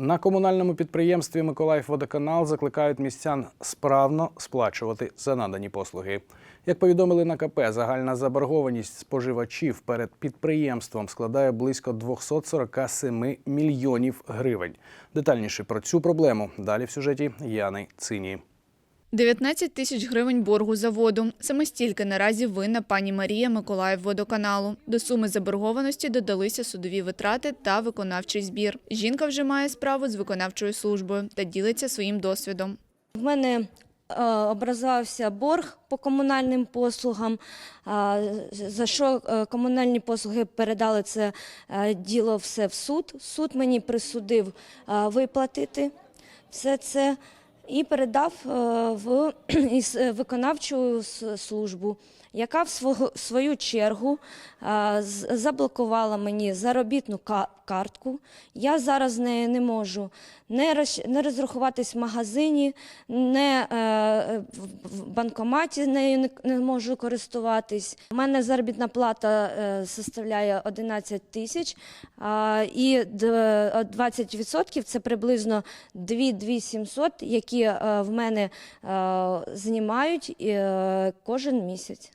На комунальному підприємстві Миколаївводоканал закликають містян справно сплачувати за надані послуги. Як повідомили на КП, загальна заборгованість споживачів перед підприємством складає близько 247 мільйонів гривень. Детальніше про цю проблему далі в сюжеті Яни Цині. 19 тисяч гривень боргу за воду. Саме стільки наразі винна пані Марія Миколаївводоканалу. До суми заборгованості додалися судові витрати та виконавчий збір. Жінка вже має справу з виконавчою службою та ділиться своїм досвідом. В мене е, образувався борг по комунальним послугам, а, за що е, комунальні послуги передали це е, діло все в суд. Суд мені присудив е, виплатити все це і передав е, в е, виконавчу службу, яка в свою чергу заблокувала мені заробітну картку. Я зараз нею не можу не, розрахуватись в магазині, не е, в- банкоматі нею не, можу користуватись. У мене заробітна плата составляє 11 тисяч, і д- 20% це приблизно 2-2700, які е, в мене е, знімають е, кожен місяць.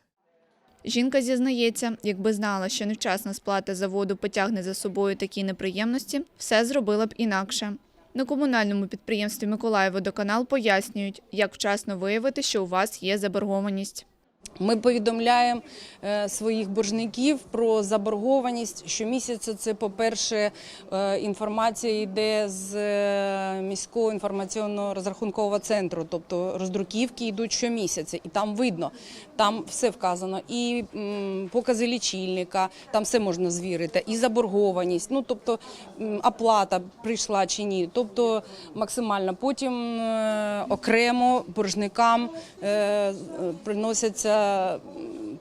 Жінка зізнається, якби знала, що невчасна сплата за воду потягне за собою такі неприємності, все зробила б інакше. На комунальному підприємстві Миколаївводоканал пояснюють, як вчасно виявити, що у вас є заборгованість. Ми повідомляємо е, своїх боржників про заборгованість. Щомісяця це, по-перше, е, інформація йде з е, міського інформаційного розрахункового центру, тобто роздруківки йдуть щомісяця, і там видно, там все вказано. І покази лічильника, там все можна звірити, і заборгованість, ну тобто оплата прийшла чи ні. Тобто максимально потім окремо боржникам приносяться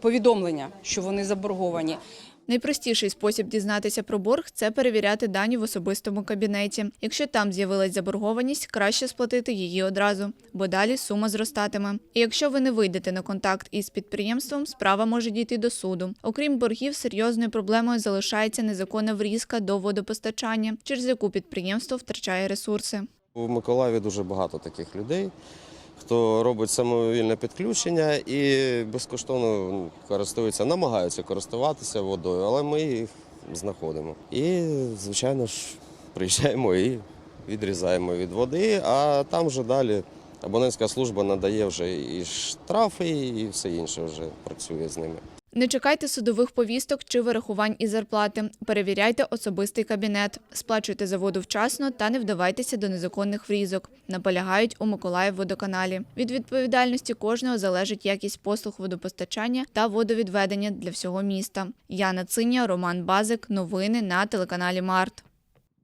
повідомлення, що вони заборговані. Найпростіший спосіб дізнатися про борг це перевіряти дані в особистому кабінеті. Якщо там з'явилась заборгованість, краще сплатити її одразу, бо далі сума зростатиме. І якщо ви не вийдете на контакт із підприємством, справа може дійти до суду. Окрім боргів, серйозною проблемою залишається незаконна врізка до водопостачання, через яку підприємство втрачає ресурси. У Миколаєві дуже багато таких людей, хто робить самовільне підключення і безкоштовно ну, користуються, намагаються користуватися водою, але ми їх знаходимо. І, звичайно ж, приїжджаємо і відрізаємо від води, а там вже далі абонентська служба надає вже і штрафи, і все інше вже працює з ними. Не чекайте судових повісток чи вирахувань із зарплати. Перевіряйте особистий кабінет, сплачуйте за воду вчасно та не вдавайтеся до незаконних врізок. Наполягають у Миколаївводоканалі. Від відповідальності кожного залежить якість послуг водопостачання та водовідведення для всього міста. Яна Циня, Роман Базик. Новини на телеканалі Март.